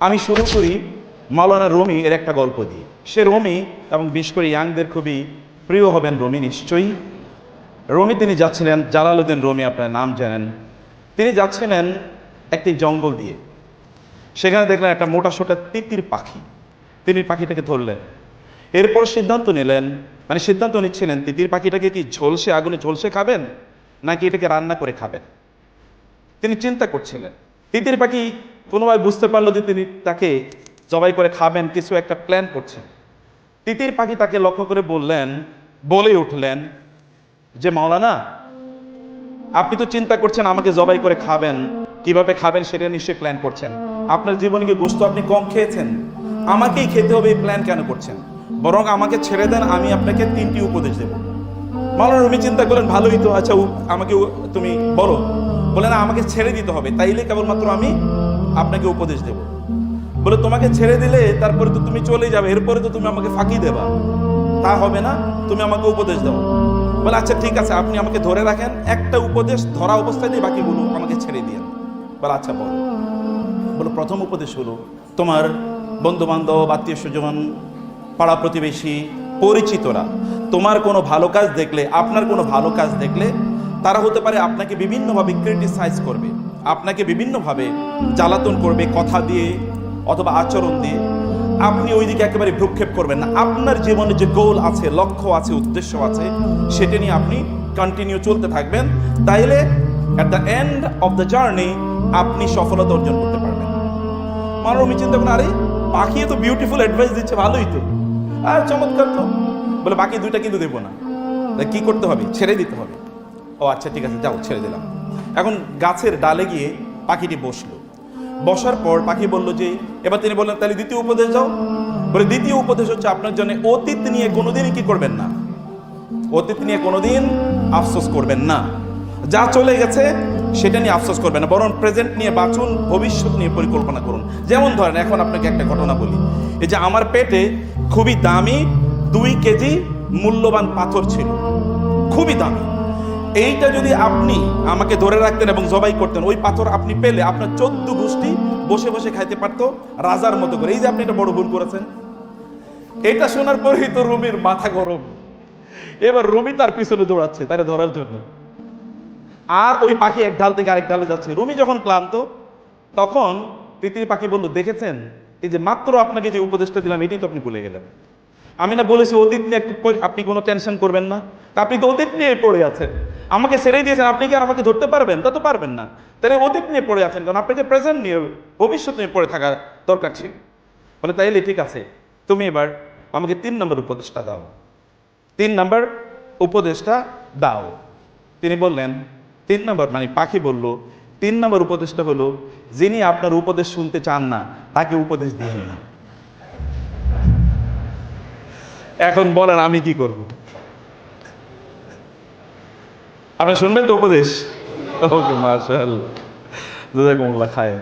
আমি শুরু করি মাওলানা রুমি এর একটা গল্প দিয়ে। সে রুমি এবং বিশেষ করে ইয়াংদের খুবই প্রিয় হবেন রুমি নিশ্চয়ই। রুমি তিনি যাচ্ছিলেন, জালালউদ্দিন রুমি আপনার নাম জানেন। তিনি যাচ্ছিলেন একটি জঙ্গল দিয়ে। সেখানে দেখলেন একটা মোটা সোটা তিতির পাখি। তিনি পাখিটাকে ধরলেন। এরপর সিদ্ধান্ত নিলেন মানে সিদ্ধান্ত নিচ্ছিলেন, তিতির পাখিটাকে কি ঝলসে আগুনে ঝলসে খাবেন, নাকি এটাকে রান্না করে খাবেন? তিনি চিন্তা করছিলেন, তিতির পাখি কোনোভাবে বুঝতে পারল যে তিনি তাকে জবাই করে খাবেন, কিছু একটা প্ল্যান করছেন। তিতির পাখি তাকে লক্ষ্য করে বললেন, বলে উঠলেন যে, মাওলানা, আপনি তো চিন্তা করছেন আমাকে জবাই করে খাবেন, কীভাবে খাবেন সেটা নিশ্চয়ই প্ল্যান করছেন। আপনার জীবনে কি গোস্ত আপনি কম খেয়েছেন। আমাকেই খেতে হবে এই প্ল্যান কেন করছেন? বরং আমাকে ছেড়ে দেন, আমি আপনাকে তিনটি উপদেশ দেব। মাওলানা, রুমি চিন্তা করলেন, ভালোই তো আচ্ছা আমাকে তুমি বলো। বলে না, আমাকে ছেড়ে দিতে হবে। তাইলে কেবলমাত্র আমি আপনাকে উপদেশ দেব। বলে, তোমাকে ছেড়ে দিলে তারপরে তো তুমি চলে যাবে, এরপরে তো তুমি আমাকে ফাঁকি দেবা। তা হবে না, তুমি আমাকে উপদেশ দাও। বলে আচ্ছা ঠিক আছে, আপনি আমাকে ধরে রাখেন, একটা উপদেশ ধরা অবস্থায় দিয়ে বাকিগুলো আমাকে ছেড়ে দিয়েন। বলে আচ্ছা বল। বলে, প্রথম উপদেশ হলো, তোমার বন্ধু বান্ধব আত্মীয় স্বজন পাড়া প্রতিবেশী, পরিচিতরা, তোমার কোনো ভালো কাজ দেখলে, আপনার কোনো ভালো কাজ দেখলে, তারা হতে পারে আপনাকে বিভিন্নভাবে ক্রিটিসাইজ করবে। আপনাকে বিভিন্নভাবে জ্বালাতন করবে, কথা দিয়ে অথবা আচরণ দিয়ে। আপনি ওইদিকে একেবারে ভ্রুক্ষেপ করবেন না। আপনার জীবনে যে গোল আছে, লক্ষ্য আছে, উদ্দেশ্য আছে, সেটা নিয়ে আপনি কন্টিনিউ চলতে থাকবেন। তাইলে at the end of the journey আপনি সফলতা অর্জন করতে পারবেন। আমার আমি চিন্তা করেন, আরে, পাখি তো বিউটিফুল অ্যাডভাইস দিচ্ছে, ভালোই তো। আর চমৎকার তো। বলে বাকি দুইটা কিন্তু দেবো না। কি করতে হবে? ছেড়ে দিতে হবে। ও আচ্ছা ঠিক আছে, যাও, ছেড়ে দিলাম। এখন গাছের ডালে গিয়ে পাখিটি বসল। বসার পর পাখি বলল যে, এবার তিনি বললেন, তাহলে দ্বিতীয় উপদেশ যাও বলে, দ্বিতীয় উপদেশ হচ্ছে আপনার জন্য অতীত নিয়ে কোনোদিনই কি করবেন না। অতীত নিয়ে কোনোদিন আফসোস করবেন না। যা চলে গেছে, সেটা নিয়ে আফসোস করবেন না। বরং প্রেজেন্ট নিয়ে বাঁচুন, ভবিষ্যৎ নিয়ে পরিকল্পনা করুন। যেমন ধরেন, এখন আপনাকে একটা ঘটনা বলি। এই যে, আমার পেটে খুবই দামি দুই কেজি মূল্যবান পাথর ছিল। খুবই দামি। এইটা যদি আপনি আমাকে ধরে রাখতেন এবং জবাই করতেন, ওই পাথর আপনি পেলে আপনার চোদ্দ গোষ্ঠী বসে বসে খাইতে পারতো রাজার মতো করে। এই যে আপনি এটা বড় ভুল করেছেন। এটা শোনার পরেই তো রুমির মাথা গরম। এবার রুমি তার পিছনে দৌড়াচ্ছে, তারা ধরার জন্য। আর ওই পাখি এক ঢাল থেকে আরেক ঢালে যাচ্ছে। রুমি যখন ক্লান্ত, তখন তিতির পাখি বলল, দেখেছেন? এই যে মাত্র আপনাকে যে উপদেশটা দিলাম, এটাই তো আপনি ভুলে গেলেন। আমি না বলেছি, অতীত নিয়ে আপনি কোনো টেনশন করবেন না। আপনি তো অতীত নিয়ে পড়ে আছেন। আমাকে ছেড়েই দিয়েছেন, আপনি কি আর আমাকে ধরতে পারবেন? তা তো পারবেন না। তাহলে অতীত নিয়ে পড়ে আছেন কারণ আপনাকে প্রেজেন্ট নিয়ে, ভবিষ্যৎ নিয়ে পড়ে থাকা দরকার ছিল। বলে, তাইলে ঠিক আছে, তুমি এবার আমাকে তিন নম্বর উপদেশটা দাও। তিন নম্বর উপদেশটা দাও। তিনি বললেন, তিন নম্বর মানে পাখি বলল, তিন নম্বর উপদেশটা হলো, যিনি আপনার উপদেশ শুনতে চান না, তাকে উপদেশ দিয়ে না এখন বলেন আমি কি করব? আপনি শুনবেন তো উপদেশ? ওকে মার্শাল খায়